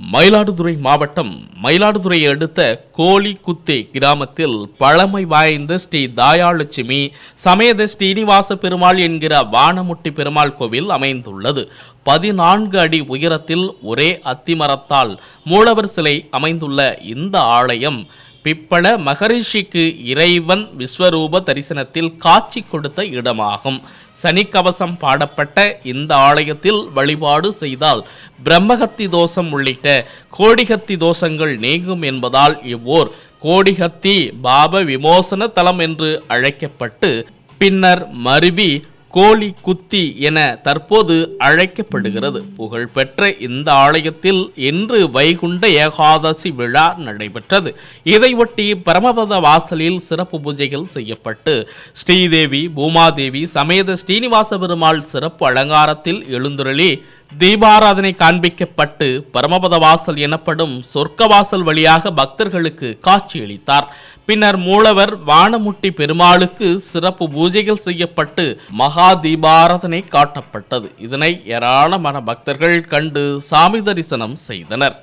மயிலாடுதுறை மாவட்டம் மயிலாடுதுறையை அடுத்த கோழிக்குத்தே கிராமத்தில் பழமை வாய்ந்த ஸ்ரீ தாயாலட்சுமி சமேத ஸ்ரீனிவாச பெருமாள் என்கிற வானமுட்டி பெருமாள் கோவில் அமைந்துள்ளது. பதினான்கு அடி உயரத்தில் ஒரே அத்திமரத்தால் மூலவர் சிலை அமைந்துள்ள இந்த ஆலயம் பிப்பள மகரிஷிக்கு இறைவன் விஸ்வரூப தரிசனத்தில் காட்சி கொடுத்த இடமாகும். சனிக்கவசம் பாடப்பட்ட இந்த ஆலயத்தில் வழிபாடு செய்தால் பிரம்மகத்தி தோஷம் உள்ளிட்ட கோடிகத்தி தோஷங்கள் நீங்கும் என்பதால் இவ்வோர் கோடிகத்தி பாப விமோசன தலம் என்று அழைக்கப்பட்டு பின்னர் மருவி கோழி குத்தி என தற்போது அழைக்கப்படுகிறது. புகழ்பெற்ற இந்த ஆலயத்தில் இன்று வைகுண்ட ஏகாதசி விழா நடைபெற்றது. இதையொட்டி பரமபத வாசலில் சிறப்பு பூஜைகள் செய்யப்பட்டு ஸ்ரீதேவி பூமாதேவி சமேத ஸ்ரீனிவாச பெருமாள் சிறப்பு அலங்காரத்தில் எழுந்துருளி தீபாராதனை காண்பிக்கப்பட்டு பரமபத வாசல் எனப்படும் சொர்க்க வாசல் வழியாக பக்தர்களுக்கு காட்சியளித்தார். பின்னர் மூலவர் வானமுட்டி பெருமாளுக்கு சிறப்பு பூஜைகள் செய்யப்பட்டு மகா தீபாராதனை காட்டப்பட்டது. இதனை ஏராளமான பக்தர்கள் கண்டு சாமி தரிசனம் செய்தனர்.